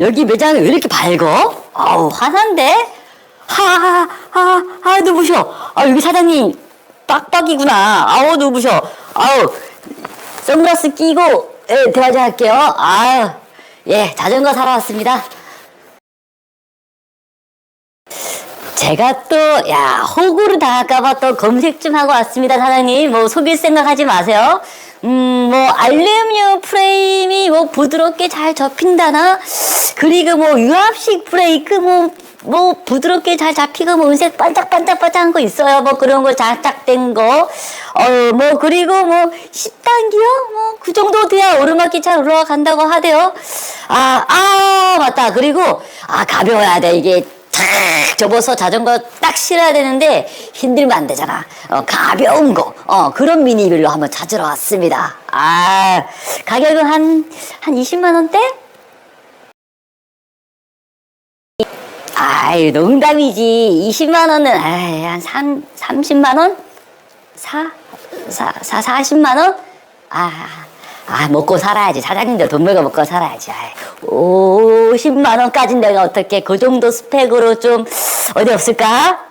여기 매장이 왜 이렇게 밝어? 아우, 화난데? 하, 하, 하, 누구셔? 아, 여기 사장님 빡빡이구나. 아우, 누구셔? 아우, 선글라스 끼고, 예, 대화 좀 할게요. 아유, 예, 자전거 사러 왔습니다. 제가 또, 야, 호구를 당할까봐 또 검색 좀 하고 왔습니다, 사장님. 뭐, 속일 생각 하지 마세요. 음, 뭐, 알루미늄 프레임이 뭐, 부드럽게 잘 접힌다나? 그리고 뭐, 유압식 브레이크 뭐, 뭐, 부드럽게 잘 잡히고, 뭐, 은색 반짝반짝반짝한 거 있어요. 뭐, 그런 거 장착된 거. 어, 뭐, 그리고 뭐, 10단기요? 뭐, 그 정도 돼야 오르막길 잘 올라간다고 하대요. 아, 아, 맞다. 그리고, 아, 가벼워야 돼. 이게 탁 접어서 자전거 딱 실어야 되는데 힘들면 안 되잖아. 어, 가벼운 거. 어, 그런 미니빌로 한번 찾으러 왔습니다. 아, 가격은 한, 한 20만 원대? 아이, 농담이지. 20만 원은, 아이, 한 3, 30만 원? 4, 4, 4, 40만 원? 아, 아, 먹고 살아야지. 사장님들 돈 벌고 먹고 살아야지. 아이, 50만 원까진 내가 어떻게 그 정도 스펙으로 좀 어디 없을까?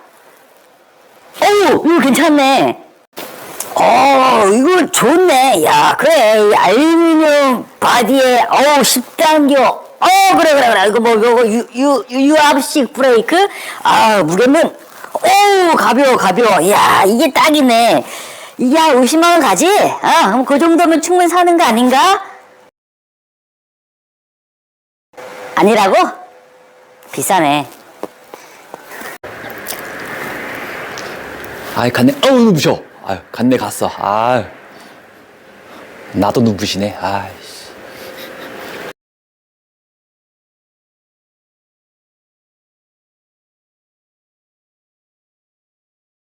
오, 이거 괜찮네. 어, 이거 좋네. 야, 그래. 이 알루미늄 바디에, 어우, 10단교. 어, 그래, 그래, 그래. 이거 뭐, 이거 유, 유, 유, 유압식 브레이크. 아, 무게는, 오, 가벼워, 가벼워. 야, 이게 딱이네. 이게 한 50만원 가지? 아, 그럼 그 정도면 충분히 사는 거 아닌가? 아니라고? 비싸네. 아이 갔네 어우 눈부셔 아유 갔네 갔어 아유 나도 눈부시네 아이씨